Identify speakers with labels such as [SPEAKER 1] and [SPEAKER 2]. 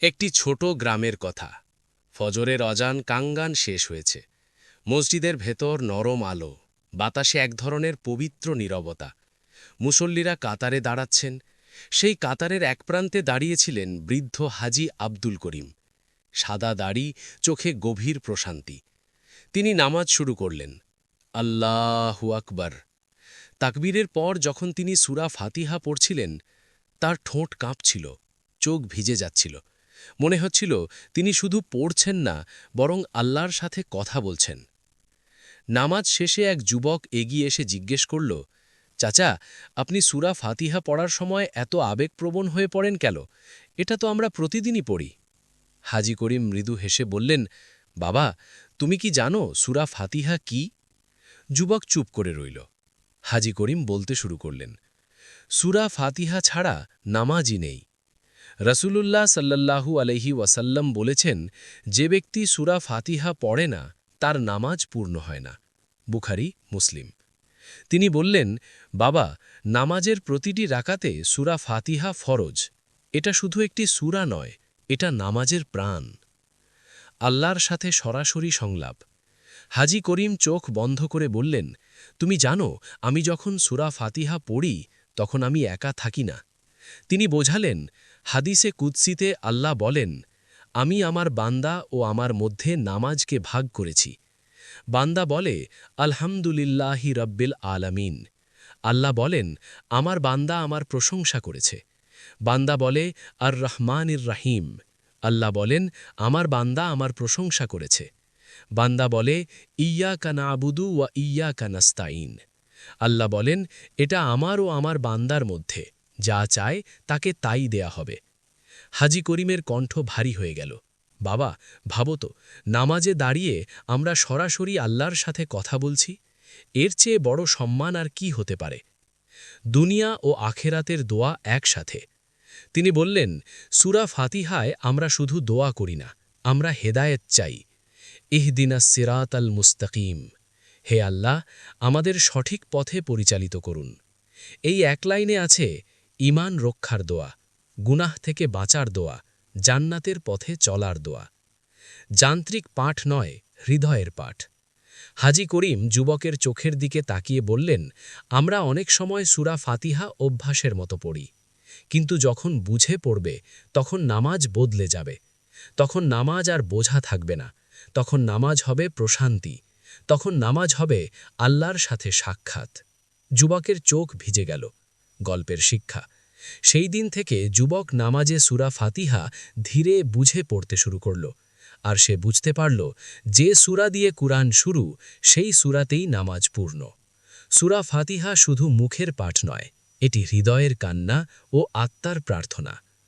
[SPEAKER 1] একটি ছোট গ্রামের কথা। ফজরের অজান কাঙ্গান শেষ হয়েছে। মসজিদের ভেতর নরম আলো, বাতাসে এক ধরনের পবিত্র নীরবতা। মুসল্লিরা কাতারে দাঁড়াচ্ছেন। সেই কাতারের এক প্রান্তে দাঁড়িয়েছিলেন বৃদ্ধ হাজি আব্দুল করিম। সাদা দাড়ি, চোখে গভীর প্রশান্তি। তিনি নামাজ শুরু করলেন। আল্লাহু আকবার। তাকবীরের পর যখন তিনি সুরা ফাতিহা পড়ছিলেন, তার ঠোঁট কাঁপছিল, চোখ ভিজে যাচ্ছিল। মনে হচ্ছিল তিনি শুধু পড়ছেন না, বরং আল্লাহর সাথে কথা বলছেন। নামাজ শেষে এক যুবক এগিয়ে এসে জিজ্ঞেস করল, চাচা, আপনি সুরা ফাতিহা পড়ার সময় এত আবেগপ্রবণ হয়ে পড়েন কেন? এটা তো আমরা প্রতিদিনই পড়ি। হাজি করিম মৃদু হেসে বললেন, বাবা, তুমি কি জানো সুরা ফাতিহা কি? যুবক চুপ করে রইল। হাজি করিম বলতে শুরু করলেন, সুরা ফাতিহা ছাড়া নামাজই নেই। রসুলুল্লাহ সাল্লাল্লাহু আলহি ওয়াসাল্লাম বলেছেন, যে ব্যক্তি সুরা ফাতিহা পড়ে না, তার নামাজ পূর্ণ হয় না। বুখারি, মুসলিম। তিনি বললেন, বাবা, নামাজের প্রতিটি রাকাতে সুরা ফাতিহা ফরজ। এটা শুধু একটি সুরা নয়, এটা নামাজের প্রাণ। আল্লাহর সাথে সরাসরি সংলাপ। হাজি করিম চোখ বন্ধ করে বললেন, তুমি জানো, আমি যখন সুরা ফাতিহা পড়ি, তখন আমি একা থাকি না। তিনি বোঝালেন হাদিসে কুৎসিতে আল্লাহ বলেন, আমি আমার বান্দা ও আমার মধ্যে নামাজকে ভাগ করেছি। বান্দা বলে, আলহামদুলিল্লাহি রব্বিল আলামিন। আল্লাহ বলেন, আমার বান্দা আমার প্রশংসা করেছে। বান্দা বলে আর রহমানির রাহিম। আল্লাহ বলেন, আমার বান্দা আমার প্রশংসা করেছে। বান্দা বলে ইয়া কানা আবুদু ওয়া ইয়া কানাস্তাইন আল্লাহ বলেন, এটা আমার ও আমার বান্দার মধ্যে। যা চায় তাকে তাই দেয়া হবে। হাজি করিমের কণ্ঠ ভারী হয়ে গেল। বাবা, ভাবো তো, নামাজে দাঁড়িয়ে আমরা সরাসরি আল্লাহর সাথে কথা বলছি? এর চেয়ে বড় সম্মান আর কি হতে পারে? দুনিয়া ও আখেরাতের দোয়া একসাথে। তিনি বললেন, সুরা ফাতিহায় আমরা শুধু দোয়া করি না, আমরা হেদায়েত চাই। ইহদিনা সিরাত আল মুস্তাকিম। হে আল্লাহ, আমাদের সঠিক পথে পরিচালিত করুন। এই এক লাইনে আছে ইমান রক্ষার দোয়া, গুনাহ থেকে বাঁচার দোয়া, জান্নাতের পথে চলার দোয়া। যান্ত্রিক পাঠ নয়, হৃদয়ের পাঠ। হাজি করিম যুবকের চোখের দিকে তাকিয়ে বললেন, আমরা অনেক সময় সুরা ফাতিহা অভ্যাসের মতো পড়ি। কিন্তু যখন বুঝে পড়বে, তখন নামাজ বদলে যাবে। তখন নামাজ আর বোঝা থাকবে না। তখন নামাজ হবে প্রশান্তি। তখন নামাজ হবে আল্লাহর সাথে সাক্ষাৎ। যুবকের চোখ ভিজে গেল। গল্পের শিক্ষা। সেই দিন থেকে যুবক নামাজে সুরা ফাতিহা ধীরে বুঝে পড়তে শুরু করল। আর সে বুঝতে পারল, যে সুরা দিয়ে কুরআন শুরু, সেই সুরাতেই নামাজ পূর্ণ। সুরা ফাতিহা শুধু মুখের পাঠ নয়, এটি হৃদয়ের কান্না ও আত্মার প্রার্থনা।